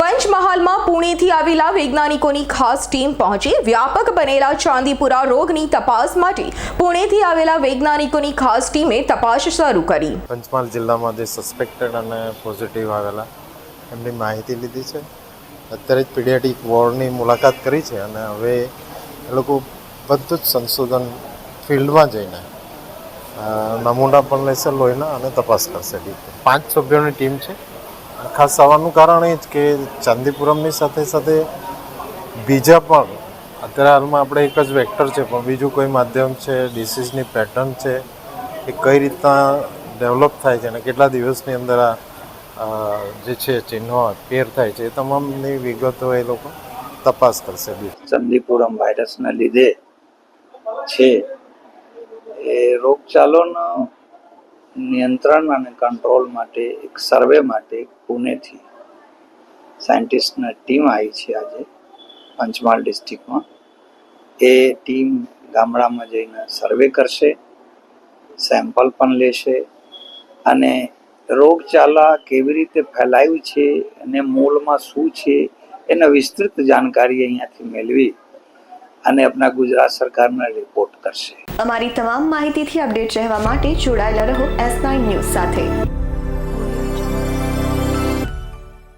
પંચમહાલમાં પુણેથી આવેલા વૈજ્ઞાનિકોની ખાસ ટીમ પહોંચી. વ્યાપક બનેલા ચાંદીપુરા રોગની તપાસ માટે પુણેથી આવેલા વૈજ્ઞાનિકોની ખાસ ટીમે તપાસ શરૂ કરી. પંચમહાલ જિલ્લામાં જે સસ્પેક્ટેડ અને પોઝિટિવ આવેલા, એમની માહિતી લીધી છે. અત્યારે જ પીડિયાટિક વોર્ડની મુલાકાત કરી છે અને હવે એ લોકો બધું જ સંશોધન ફિલ્ડમાં જઈને નમૂના પણ લેશે લોહીના અને તપાસ કરશે. પાંચ સભ્યોની ટીમ છે. ખાસ આવવાનું કારણ એ જ કે ચાંદીપુરમની સાથે સાથે બીજા પણ, અત્યારે હાલમાં આપણે એક જ વેક્ટર છે, પણ બીજું કોઈ માધ્યમ છે ડિસીઝની પેટર્ન છે, એ કઈ રીતના ડેવલપ થાય છે અને કેટલા દિવસની અંદર આ જે છે, ચિહ્નો અપેર થાય છે, એ તમામની વિગતો એ લોકો તપાસ કરશે ચંદીપુરમ વાયરસના લીધે છે. એ રોગચાલોનો નિયંત્રણ અને કંટ્રોલ માટે એક સર્વે માટે પુણેથી સાયન્ટિસ્ટની ટીમ આવી છે આજે પંચમહાલ ડિસ્ટ્રિક્ટમાં એ ટીમ ગામડામાં જઈને સર્વે કરશે સેમ્પલ પણ લેશે અને રોગચાલા કેવી રીતે ફેલાયું છે અને મૂળમાં શું છે, એના વિસ્તૃત જાણકારી અહીંયાથી મેળવી અને આપણા ગુજરાત સરકારને રિપોર્ટ કરશે. અમારી તમામ માહિતીથી અપડેટ રહેવા માટે જોડાયેલા રહો એસ નાઇન ન્યૂઝ સાથે.